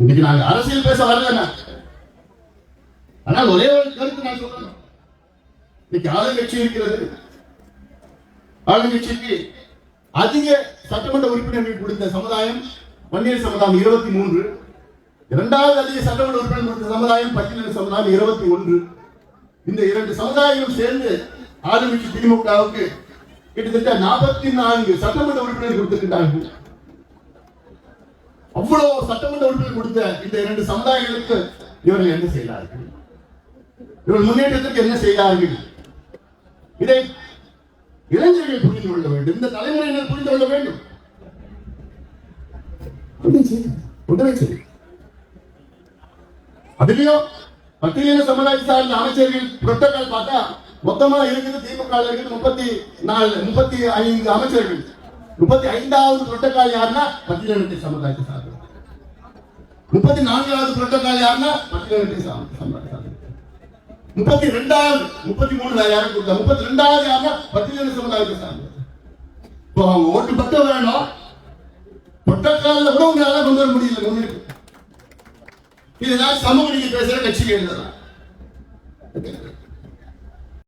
இன்னைக்கு நாங்க அரசியல் பேச வரல ஆனால் ஒரே ஒரு கருத்து நான் சொல்லணும். இன்னைக்கு ஆளுங்கட்சி இருக்கிறது. ஆளுங்கட்சிக்கு அதிக சட்டமன்ற உறுப்பினர்கள் கொடுத்த சமுதாயம் வன்னியர் சமுதாயம் இருபத்தி மூன்று. இரண்டாவது அதிக சட்டமன்ற உறுப்பினர் கொடுத்த சமுதாயம் பட்டியலின சமுதாயம் இருபத்தி ஒன்று. இந்த இரண்டு சமுதாயங்களும் சேர்ந்து ஆளுங்கட்சி திமுகவுக்கு கிட்டத்தட்ட நாற்பத்தி நான்கு சட்டமன்ற உறுப்பினர் கொடுத்திருக்கிறார்கள் அவ்வளவு சட்டமன்ற உறுப்பினர் கொடுத்த இந்த இரண்டு சமுதாயங்களுக்கு இவர்கள் என்ன செய்தார்கள்? இவர்கள் முன்னேற்றத்திற்கு என்ன செய்தார்கள்? இதை இளைஞர்கள் புரிந்து கொள்ள வேண்டும். இந்த தலைமுறையினர் புரிந்து கொள்ள வேண்டும். ஒன்றை செய்யுங்க. அதுலயும் பட்டியலின சமுதாய சார்ந்த அமைச்சர்கள் புரோட்டோகால் பார்த்தா மொத்தமா இருக்குது திமுக இருக்குது முப்பத்தி நாலு முப்பத்தி ஐந்து அமைச்சர்கள். முப்பத்தி ஐந்தாவது புரட்டக்கால் யாருன்னா பட்டியலினத்தை சமுதாயத்தை சார்ந்த முப்பத்தி நான்காவது புரட்டக்கால் யாருன்னா பட்டியலினத்தை சமுதாயத்தை சார்ந்த முப்பத்தி ரெண்டாவது முப்பத்தி மூணு யாரும் கொடுத்தா முப்பத்தி ரெண்டாவது யாருன்னா பட்டியலின சமுதாயத்தை சார்ந்தது இப்போ அவங்க ஓட்டு பக்கம் வேணும். புரோட்டோகால்ல கூட உங்களால கொண்டு வர முடியல முன்னுக்கு இதுதான் சமூக நீங்க பேசுற கட்சிகள் எழுதலாம்